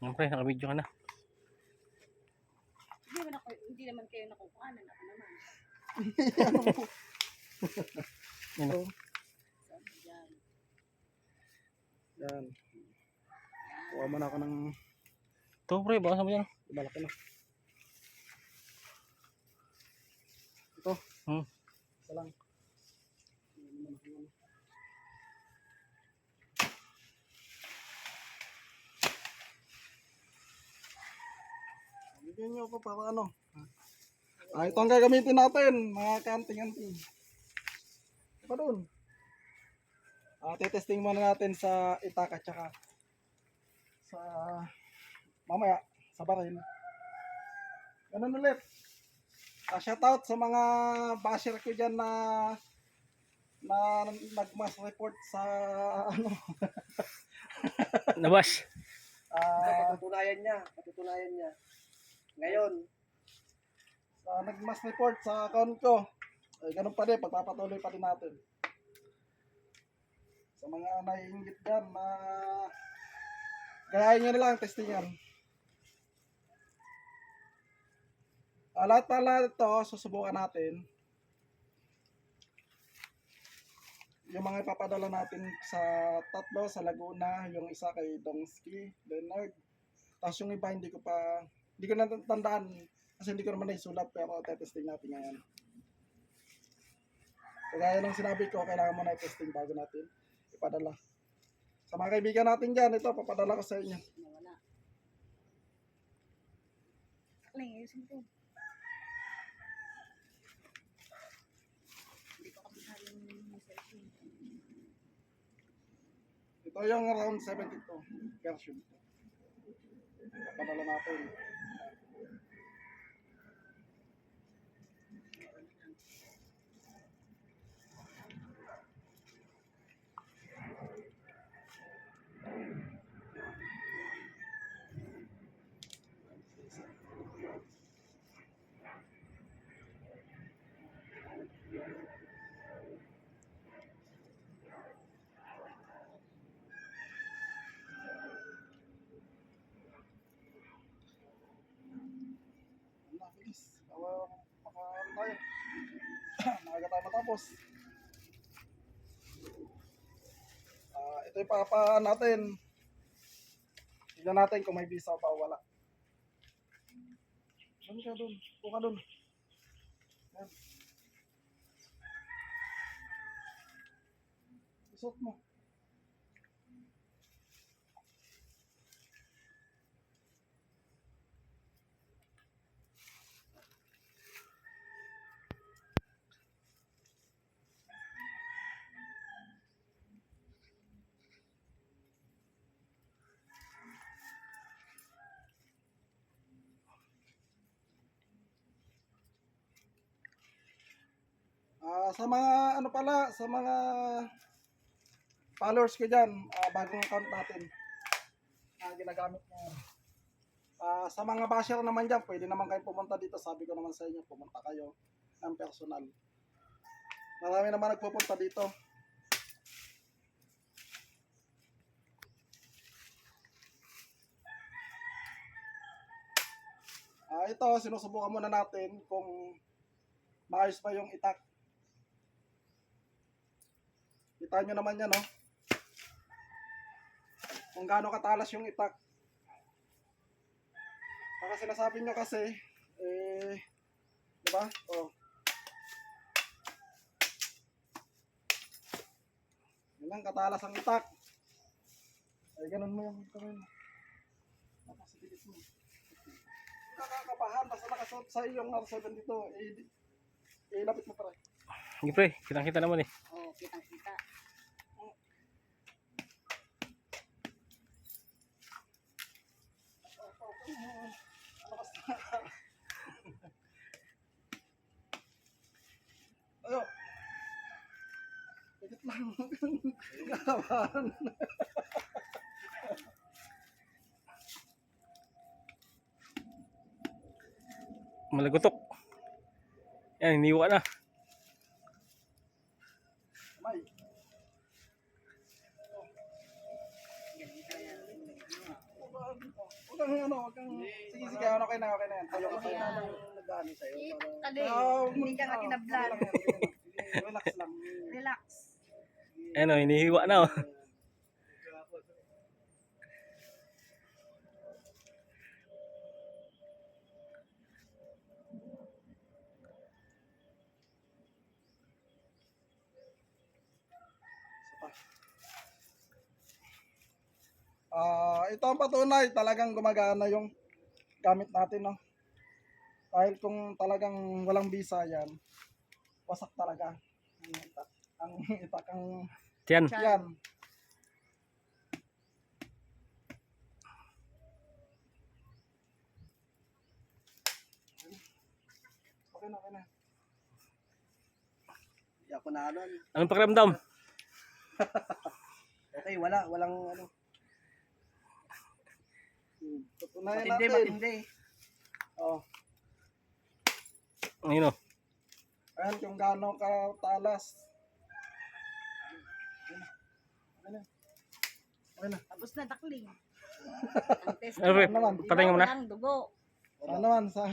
Yan pre, nakabidyo ka na. Hindi naman, ako, hindi naman kayo nakukuhanan. Ako naman. Yan. Dyan. Yan. Kuha mo na ako ng Ito pre, baka sabi yan. malaki na. Ito. Hmm. Isa lang. Niyo ako para ano. Ah, ito ang gagamitin natin, mga kanting-anting. Pa doon. Ah, testing muna natin sa itak at saka sa mamaya sa baril. Ganun ulit. Ah, shout out sa mga basher ko dyan na na nagmas report sa ano Nabas. ah, Patutunayan niya, patutunayan niya. Ngayon, sa nagmas report sa account ko. Ay, ganun pa din, pagpapatuloy pa din natin. Sa mga naiingit dyan na gayahin nyo na lang, testingan. Ah, lahat pa lahat ito, susubukan natin. Yung mga ipapadala natin sa tatlo, sa Laguna, yung isa kay Dongski, Leonard. Tapos yung iba hindi ko pa, hindi ko natandaan kasi hindi ko naman naisulat pero tetesting natin ngayon. Kagaya ng sinabi ko, kailangan mo na i-testing bago natin ipadala. Sa mga kaibigan natin dyan, ito, papadala ko sa inyo. Sakling, ayusin ko. Ito yung around 72 version. Papadala natin. Ang nabilis. Tawa, maka ano tayo. Maaga tayo matapos. Ah, ito yung papaan natin. Tignan natin kung may visa pa o wala. Ano ka doon? Upo ka doon. Yan. Isot mo. Ah, sa mga ano pala, sa mga followers ko diyan, bagong account natin. na ginagamit niya. Ah, sa mga basher naman diyan, pwede naman kayo pumunta dito. Sabi ko naman sa inyo, pumunta kayo ng personal. Marami naman nagpupunta dito. Ah, ito sinusubukan muna natin kung maayos pa yung itak. Kita nyo naman yan, no? Kung gaano katalas yung itak. Baka sinasabi nyo kasi, eh, di ba? Oh. Yan lang, katalas ang itak. Ay, ganun mo yung kamay mo. Tapos, bilis mo. Nakakabahan, basta nakasuot sa iyong R7 dito, eh, di- eh, lapit mo pa rin. Hindi pre, kitang kita naman eh. Oo, oh, kitang-kita. Ikit lang. Kawan. Malagotok. Yan, iniwa na. Kang ano, huwag kang... Sige, sige, ano, okay na, okay na yan. Tayo ka tayo. Para... kali. Ah, Hindi ka nga ah, kinablan. Relax lang. Relax. Ano, hinihiwa na oh. Ah, ito ang patunay, talagang gumagana yung gamit natin, no? Dahil kung talagang walang bisa yan, wasak talaga. Ang ang itak ang Tiyan. yan. Okay na, okay na. Hindi ako na ano. Anong pakiramdam? Okay, wala. Walang ano. Patunayan Matindi, natin. matindi. Oh, Ayun oh. ayan kung gaano ka talas. Na. Okay na. Tapos na dakling. Ang test Ano patay mo na. Walang dugo. Ano naman sa